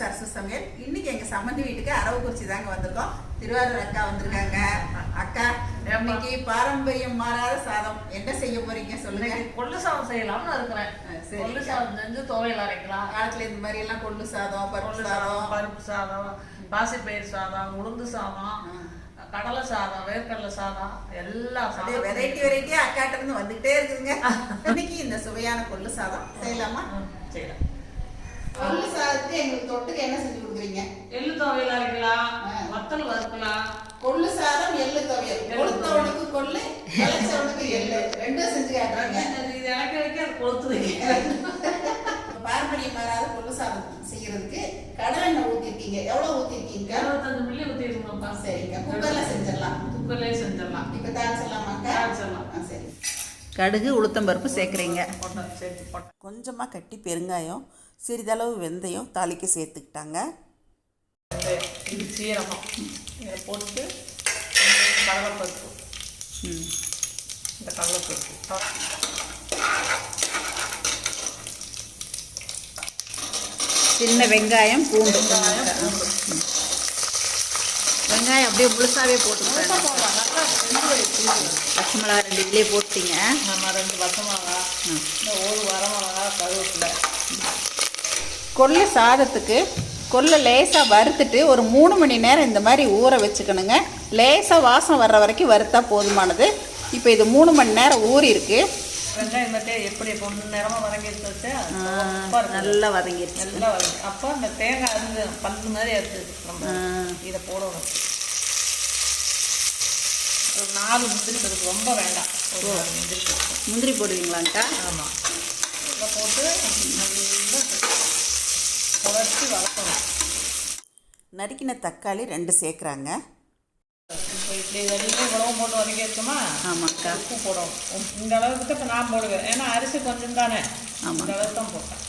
சரசு சமையல். இன்னைக்கு எங்க சம்மந்தி வீட்டுக்கு அரவக்குறிச்சி தாங்க வந்திருக்கோம். திருவாரூர் அக்கா வந்திருக்காங்க. அக்கா இன்னைக்கு பாரம்பரியம் மாறாத சாதம். என்ன செய்ய போறீங்க சொல்லுங்க. கொள்ளு சாதம் செய்யலாம்னு இருக்கிறேன். கொள்ளு சாதம் செஞ்சு துவையல் அரைக்கலாம். காலத்துல இந்த மாதிரி எல்லாம் கொள்ளு சாதம் பருப்பு சாதம். பருப்பு சாதம் பாசிப்பயிர் சாதம் உளுந்து சாதம் கடலை சாதம் வேர்க்கடலை சாதம் எல்லா சாதம் வெரைட்டி வெரைட்டியா அக்காட்ட இருந்து வந்துகிட்டே இருக்குதுங்க. இன்னைக்கு இந்த சுவையான கொள்ளு சாதம் செய்யலாமா? செய்யலாம். கொள்ளு சாதத்துக்கு எங்களுக்கு தொட்டுக்கு என்ன செஞ்சு கொடுக்குறீங்க? எள்ளு துவையல் அரைக்கலாம். வத்தல் வறுக்கலாம் கொள்ளு சாதம் எள்ளு துவையல். எள்ளு கொளுத்தவனுக்கு கொள்ளு இளைச்சவனுக்கு எள்ளு. ரெண்டும் செஞ்சு காட்டுறாங்க. இது இறக்க வைக்க அது கொளுத்து வைக்க. பாரம்பரிய மாறாத கொள்ளு சாதம் செய்யறதுக்கு கடலை எண்ணெய் ஊத்திருக்கீங்க. எவ்வளவு ஊத்திருக்கீங்க? இருபத்தஞ்சு மில்லி ஊற்றி இருக்கணும்ப்பா சரிங்க. குக்கர்ல செஞ்சிடலாம். குக்கர்லேயே செஞ்சிடலாம். இப்ப தாளிச்சிடலாமாக்கா? தாளிச்சிடலாம். ஆ, சரி. கடுகு உளுத்தம்பருப்பு சேர்க்குறீங்க. கொஞ்சமாக கட்டி பெருங்காயம். சிறிதளவு வெந்தயம் தாளிக்க சேர்த்துக்கிட்டாங்க இது சீரகம் இதை போட்டு கொஞ்சம் கடலைப்பருப்பு ம் இந்த கடலைப்பருப்பு சின்ன வெங்காயம் பூண்டு வெங்காயம், அப்படியே முழுசாவே போட்டுக்கிட்டாங்க முழுசா போடலாம். நல்லா வெந்து வச்சு. பச்சை மிளகா ரெண்டு இதுலேயே போட்டீங்க நம்ம ரெண்டு பச்சை மிளகா இந்த ஒரு வரமிளகா கருவேப்பிலை கொள்ளு சாதத்துக்கு கொள்ளை லேசாக வறுத்துட்டு ஒரு மூணு மணி நேரம் இந்த மாதிரி ஊற வச்சுக்கணுங்க. லேசாக வாசம் வர்ற வரைக்கும் வறுத்தா போதுமானது. இப்போ இது மூணு மணி நேரம் ஊறி இருக்கு. வெங்காயம் எப்படி பொண்ணு நேரமாக வதங்கி வச்சு? நல்லா வதங்கிருச்சு நல்லா வதங்கி அப்போ அந்த தேங்காய் அருந்து பல்லு மாதிரி நம்ம ஆ. இதை போடணும். ஒரு நாலு முந்திரி பருப்பு ரொம்ப வேண்டாம். ஒரு முந்திரி போடுவீங்களாங்க்கா ஆமாம் போட்டு நல்லா குழச்சி வளர்க்கணும். நறுக்கின தக்காளி ரெண்டு சேர்க்குறாங்க. இப்போ இப்படி வெளியே உழவு போட்டு வதக்கி வச்சோமா ஆமாக்கா. உப்பு போடணும். உப்- இந்த அளவுக்கு இப்போ நான் போடுவேன். ஏன்னா அரிசி கொஞ்சம் தானே. ஆமா. இந்த அளவுக்கு தான் போட்டேன்.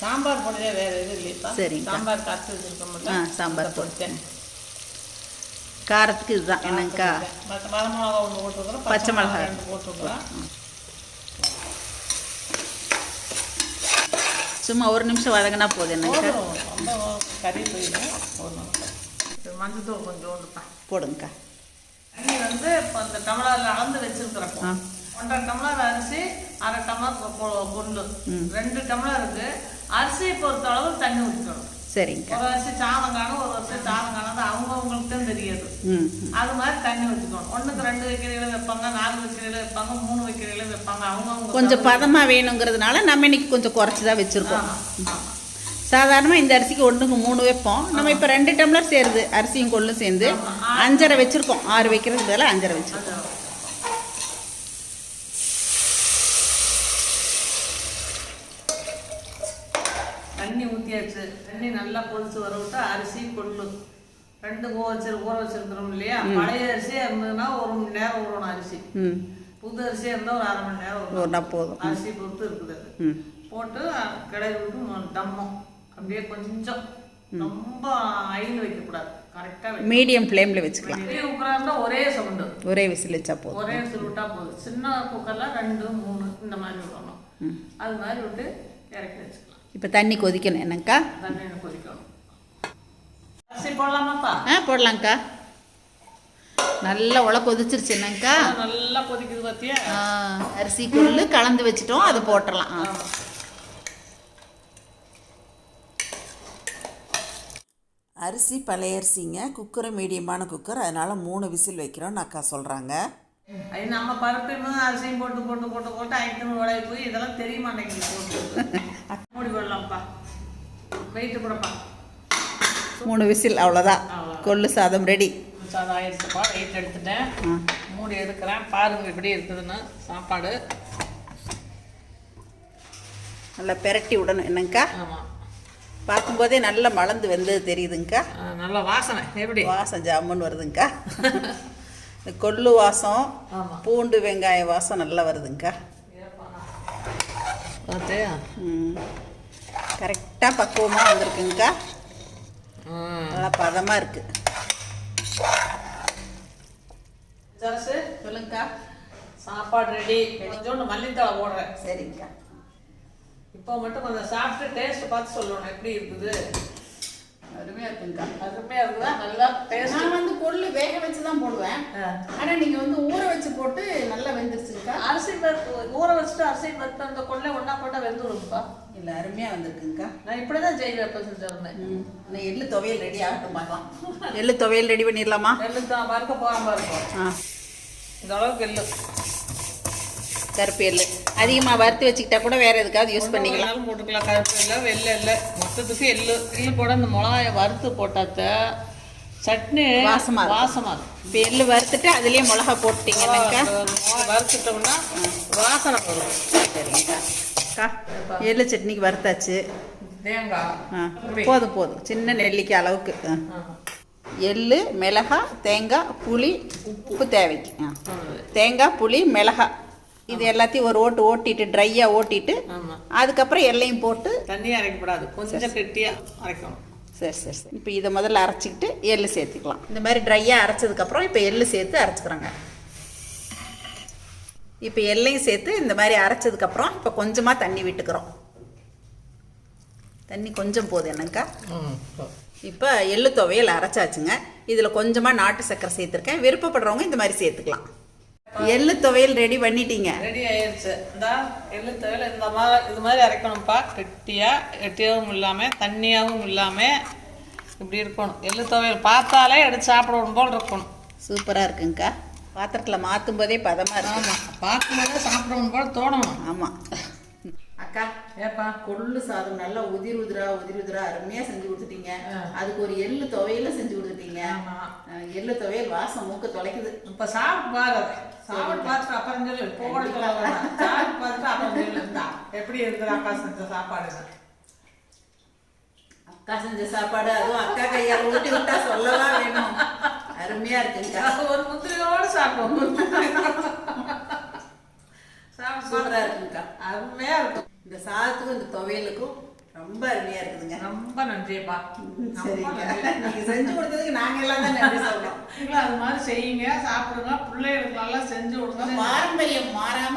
சாம்பார் பொடியே வேறு எதுவும் இல்லைப்பா சரிங்கக்கா. சாம்பார் காய்ச்சி வச்சுருக்க ஆ, சாம்பார் பொடி. பொடிச்சேன். காரத்துக்கு இதுதான். என்னங்கக்கா வர மிளகா ஒன்று போட்டுருக்குறோம். பச்சை மிளகா. ரெண்டு போட்டுருக்குறோம். சும்மா ஒரு நிமிஷம் வதங்கினா போதும் ரொம்ப கறி போயிடும் மஞ்சத்தூள் கொஞ்சம் போடுங்கக்கா. தண்ணி வந்து இப்போ அந்த டம்ளரில் அளந்து வச்சிருக்கிறப்போ. ஒன்றரை டம்ளர் அரிசி அரை டம்ளர் பொருள் ரெண்டு டம்ளர் இருக்கு அரிசியை பொறுத்த அளவு தண்ணி ஊற்றிக்கணும் சரிங்கக்கா ஒரு அரிசி சாதம் காணும் ஒரு அரிசி சாதம் காணும் அவங்கவுங்களுக்கு தான் தெரியாது. அது மாதிரி தண்ணி ஊற்றிக்கணும் ஒன்றுக்கு ரெண்டு வைக்கிறீங்கள வைப்பாங்க நாலு வைக்கிறீங்கள வைப்பாங்க மூணு வைக்கிறீங்கள வைப்பாங்க அவங்கவுங்க கொஞ்சம் பதமாக வேணுங்கிறதுனால நம்ம இன்னைக்கு கொஞ்சம் குறைச்சி தான் வச்சுருக்கோம் சாதாரணமாக இந்த அரிசிக்கு ஒன்றுக்கு மூணு வைப்போம். நம்ம இப்போ ரெண்டு டம்ளர் சேருது அரிசியும் கொள்ளும் சேர்ந்து அஞ்சரை வச்சுருக்கோம். ஆறு வைக்கிறதுக்கு பதிலாக அஞ்சரை வச்சுருக்கோம் தண்ணி ஊற்றியாச்சு தண்ணி நல்லா கொதிச்சு வர விட்டு அரிசி கொள்ளு. ரெண்டு ஊற வச்சு ஊற வச்சிருக்கிறோம் இல்லையா? பழைய அரிசியாக இருந்ததுன்னா ஒரு மணி நேரம் ஊறணும் அரிசி. புது அரிசியாக இருந்தால் ஒரு அரை மணி நேரம். ஒன்றா போதும். அரிசி பொறுத்து இருக்குது போட்டு கிளறி விட்டு தம்மம். அப்படியே கொஞ்சம். ரொம்ப ஐந்து வைக்கக்கூடாது. கரெக்டாக மீடியம் ஃப்ளேமில் வச்சுக்கலாம். பெரிய குக்கராக இருந்தால் ஒரே சவுண்டு. ஒரே விசில் வச்சா போதும். ஒரே விசில் விட்டா போதும். சின்ன குக்கரில் ரெண்டு மூணு இந்த மாதிரி விடணும். அது மாதிரி விட்டு இறக்கி வச்சுக்கலாம். இப்போ தண்ணி கொதிக்கணும். என்னங்கக்கா தண்ணி கொதிக்கணும் அரிசி போடலாமாப்பா? ஆ போடலாங்க்கா நல்லா உல கொதிச்சிருச்சு. என்னங்கக்கா நல்லா கொதிக்குது பார்த்தியா ஆ, அரிசி கொள்ளு கலந்து வச்சுட்டோம். அதை போட்டுடலாம். அரிசி பழைய அரிசிங்க. குக்கரு மீடியமான குக்கர். அதனால் மூணு விசில் வைக்கிறோம்னு அக்கா சொல்கிறாங்க அது நம்ம பருப்பையும் அரிசியும் போட்டு போட்டு போட்டு போட்டு விளைய போய் இதெல்லாம் தெரிய மாட்டேங்குது. போடலாம்ப்பா வெயிட்டு போடப்பா மூணு விசில் அவ்வளோதான் கொள்ளு சாதம் ரெடி சாதம் ஆயிடுச்சுப்பா வெயிட் எடுத்துட்டேன். மூடி எடுக்கிறேன். பாருங்க எப்படி இருக்குதுன்னு. சாப்பாடு. நல்லா பெரட்டி விடணும். என்னங்கக்கா ஆமாம் பார்க்கும்போதே நல்லா மலர்ந்து வெந்தது தெரியுதுங்கக்கா நல்ல வாசனை. எப்படி? வாசம் ஜாமுன்னு வருதுங்கக்கா இந்த கொள்ளு வாசம் பூண்டு வெங்காய வாசம் நல்லா வருதுங்கக்கா பார்த்து ம். கரெக்டாக பக்குவமாக வந்திருக்குங்கக்கா. நல்லா பதமாக இருக்குது ஜரசு சொல்லுங்கக்கா. சாப்பாடு ரெடி. கொஞ்சோண்டு மல்லித்தலை போடுறேன். சரிங்கக்கா. இப்போ மட்டும் கொஞ்சம் சாப்பிட்டு டேஸ்ட் பார்த்து சொல்லணும் எப்படி இருக்குது. அருமையாக இருக்குங்கக்கா. அருமையாக இருக்குதா? நல்லா டேஸ்ட் நான் வந்து கொள்ளு வேக வச்சு தான் போடுவேன். ஆனால் நீங்கள் வந்து ஊற வச்சு போட்டு நல்லா வெந்துருச்சுங்கக்கா அரிசி ஊற வச்சுட்டு அரிசி பருப்பு அந்த கொள்ளை ஒன்றா போட்டால் வெந்துரும்ப்பா. இல்லை அருமையாக வந்திருக்குங்கக்கா. நான் இப்படி தான் செய்வேன் எப்போ செஞ்சிருந்தேன் எள்ளு துவையல் ரெடி ஆகட்டும் பார்க்கலாம். எள்ளு துவையல் ரெடி பண்ணிடலாமா? நெல்லு தான் பருக்க போகாம இருக்கும். இந்த அளவுக்கு எள்ளு. கருப்பு எள்ளு. அதிகமாக வறுத்து வச்சுக்கிட்டா கூட வேற எதுக்காவது யூஸ் பண்ணிக்கலாம். போட்டுக்கலாம். கருப்பு இல்லை வெள்ளை இல்லை மொத்தத்துக்கு எள்ளு. எள்ளு போட இந்த மிளகாயை வறுத்து போட்டாத்த சட்னி வாசமா இருக்கும். வாசமா இருக்கும். எள்ளு வறுத்துட்டு அதுலேயே மிளகா போட்டுட்டீங்கன்னாக்கா மிளகா வறுத்துட்டோம்னா வாசனை வரும். சரிங்கக்கா. அக்கா எள்ளு சட்னிக்கு வறுத்தாச்சு. தேங்காய் போதும் போதும். சின்ன நெல்லிக்காய் அளவுக்கு. எள்ளு மிளகாய் தேங்காய் புளி உப்பு தேவைக்கு. தேங்காய் புளி மிளகாய் இது எல்லாத்தையும் ஒரு ஓட்டு ஓட்டிட்டு ட்ரையாக ஓட்டிட்டு அதுக்கப்புறம் எல்லையும் போட்டு தண்ணியாக அரைக்கப்படாது. கொஞ்சம் கெட்டியாக அரைக்கணும். சரி சரி சரி. இப்போ இதை முதல்ல அரைச்சிக்கிட்டு எள்ளு சேர்த்துக்கலாம். இந்த மாதிரி ட்ரையாக அரைச்சதுக்கப்புறம் இப்போ எள்ளு சேர்த்து அரைச்சிக்கிறாங்க. இப்போ எல்லையும் சேர்த்து இந்த மாதிரி அரைச்சதுக்கப்புறம் இப்போ கொஞ்சமாக தண்ணி விட்டுக்கிறோம். தண்ணி கொஞ்சம் போதும் என்னங்கக்கா ம் இப்போ எள்ளு துவையல் அரைச்சாச்சுங்க. இதில் கொஞ்சமாக நாட்டு சர்க்கரை சேர்த்துருக்கேன். விருப்பப்படுறவங்க இந்த மாதிரி சேர்த்துக்கலாம். எள்ளு துவையல் ரெடி பண்ணிட்டீங்க. ரெடி ஆயிடுச்சு இந்த எள்ளு தவிர இந்த மாதிரி இது மாதிரி அரைக்கணும்ப்பா. கெட்டியாக கெட்டியாகவும் இல்லாமல் தண்ணியாகவும் இல்லாமல் இப்படி இருக்கணும். எள்ளு துவையல் பார்த்தாலே எடுத்து சாப்பிடணும் போல் இருக்கணும். சூப்பராக இருக்குங்கக்கா. பாத்திரத்தில் மாற்றும் போதே பதமாக இருக்கு. ஆமாம் பார்க்கும்போதே சாப்பிடணும் போல் தோணணும். ஆமாம் அக்கா ஏப்பா கொள்ளு சாதம் நல்லா உதிர் உதிரா உதிர் உதிரா அருமையாக செஞ்சு கொடுத்துட்டீங்க. அதுக்கு ஒரு எள்ளு துவையலும் செஞ்சு கொடுத்துட்டீங்க. எள்ளு துவையல் வாசம் மூக்க தொலைக்குது. இப்போ சாப்பிட்டு பாரு. சாப்பிட்டு பார்த்துட்டு அப்புறம் சொல்லு போகல. சாப்பிட்டு பார்த்துட்டு அப்புறம் சொல்லு இந்தா, எப்படி இருக்குது அக்கா செஞ்ச சாப்பாடு அக்கா செஞ்ச சாப்பாடு அதுவும் அக்கா கையால் ஊட்டி விட்டா சொல்லவா வேணும்? அருமையா இருக்குங்கக்கா ஒரு முந்திரியோடு சாப்பிடுவோம் சாப்பிட்டு சூப்பரா இருக்குங்கக்கா அருமையா இருக்கும் இந்த சாதத்துக்கும் இந்த துவையலுக்கும் ரொம்ப அருமையா இருக்குதுங்க ரொம்ப நன்றிப்பா சரிங்க. நன்றி. நீங்க செஞ்சு கொடுத்ததுக்கு நாங்க எல்லாம் தான் நன்றி நீங்களும் அது மாதிரி செய்யுங்க சாப்பிடுங்க. பிள்ளைகளுக்கு நல்லா செஞ்சு கொடுங்க. பாரம்பரியம் மாறாம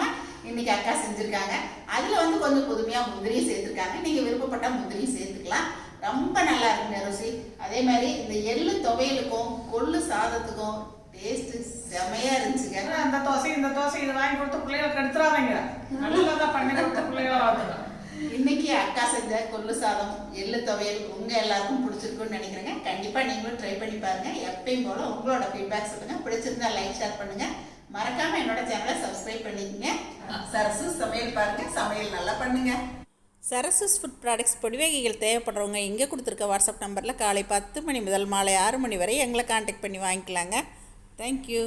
இன்னைக்கு அக்கா செஞ்சிருக்காங்க. அதுல வந்து கொஞ்சம் புதுமையா முந்திரியும் சேர்த்துருக்காங்க. நீங்க விருப்பப்பட்ட முந்திரியும் சேர்த்துக்கலாம். ரொம்ப நல்லா இருக்குங்க ருசி. அதே மாதிரி இந்த எள்ளு துவையலுக்கும் கொள்ளு சாதத்துக்கும் டேஸ்ட் செமையா இருந்துச்சுங்க. அந்த தோசை இந்த தோசை இது வாங்கி கொடுத்து பிள்ளைகளுக்கு எடுத்துறாதீங்க. நல்லா பண்ணி கொடுத்து பிள்ளைகளை வளர்த்துங்க இன்னைக்கு அக்கா செஞ்ச கொள்ளு சாதம் எள்ளு துவையல் உங்க எல்லாருக்கும் பிடிச்சிருக்குன்னு நினைக்கிறேங்க. கண்டிப்பா நீங்களும் ட்ரை பண்ணி பாருங்க. எப்பயும் போல உங்களோட ஃபீட்பேக் சொல்லுங்க. பிடிச்சிருந்தா லைக் ஷேர் பண்ணுங்க. மறக்காம என்னோட சேனலை சப்ஸ்கிரைப் பண்ணிக்கங்க. சரசு சமையல் பாருங்க. சமையல் நல்லா பண்ணுங்க. சரசஸ் ஃபுட் ப்ராடக்ட்ஸ் பொடிவகைகள் தேவைப்படுறவங்க இங்கே கொடுத்துருக்க வாட்ஸ்அப் நம்பரில் காலை பத்து மணி முதல் மாலை ஆறு மணி வரை எங்களை காண்டாக்ட் பண்ணி வாங்கிக்கலாங்க. தேங்க்யூ